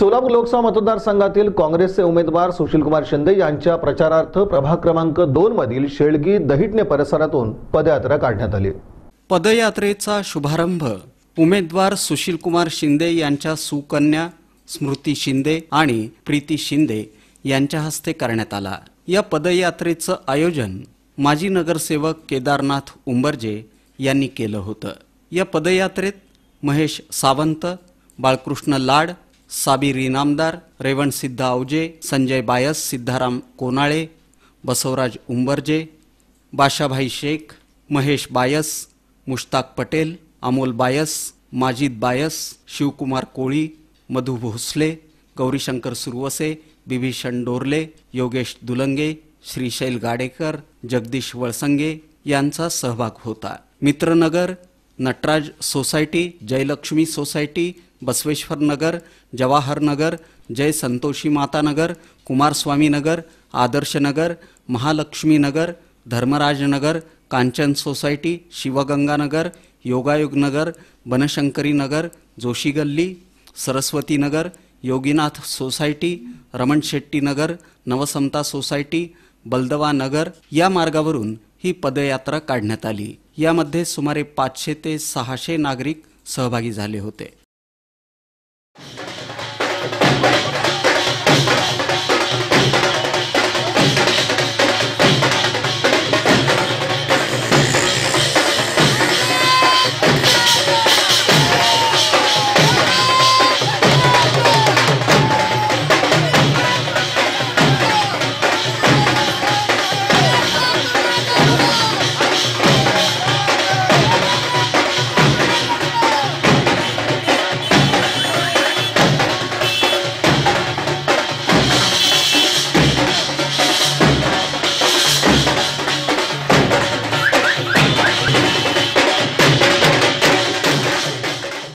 सोलापूर लोकसभा मतदारसंघातील काँग्रेसचे उमेदवार सुशीलकुमार शिंदे यांच्या प्रचारार्थ प्रभाग क्रमांक दोन मधील शेळगी दहिटणे परिसरातून पदयात्रा काढण्यात आली. पदयात्रेचा शुभारंभ उमेदवार सुशीलकुमार शिंदे यांच्या सुकन्या स्मृती शिंदे आणि प्रीती शिंदे यांच्या हस्ते करण्यात आला. या पदयात्रेचं आयोजन माजी नगरसेवक केदारनाथ उंबरजे यांनी केलं होतं. या पदयात्रेत महेश सावंत बाळकृष्ण लाड साबीर इनामदार रेवण सिद्ध आवजे संजय बायस सिद्धाराम कोनाळे बसवराज उंबरजे बाशाभाई शेख महेश बायस मुश्ताक पटेल अमोल बायस माजिद बायस शिवकुमार कोळी मधु भोसले गौरीशंकर सुरवसे बिभीषण डोरले योगेश दुलंगे श्रीशैल गाडेकर जगदीश वळसंगे यांचा सहभाग होता. Mitranagar Nataraj society Jayalakshmi society Basaveshwar Nagar Jawahar Nagar Jai Santoshi Mata Nagar Kumaraswamy Nagar Adarsh Nagar Mahalakshmi Nagar Dharmaraj Nagar Kanchan society Shivganga Nagar Yogayog Nagar Banashankari Nagar Joshi Galli Saraswati Nagar Yoginath society Raman Shetty Nagar Navsamata society Baldawa Nagar या मार्गावरून ही पदयात्रा काढण्यात आली. यामध्ये सुमारे पाचशे ते सहाशे नागरिक सहभागी झाले होते.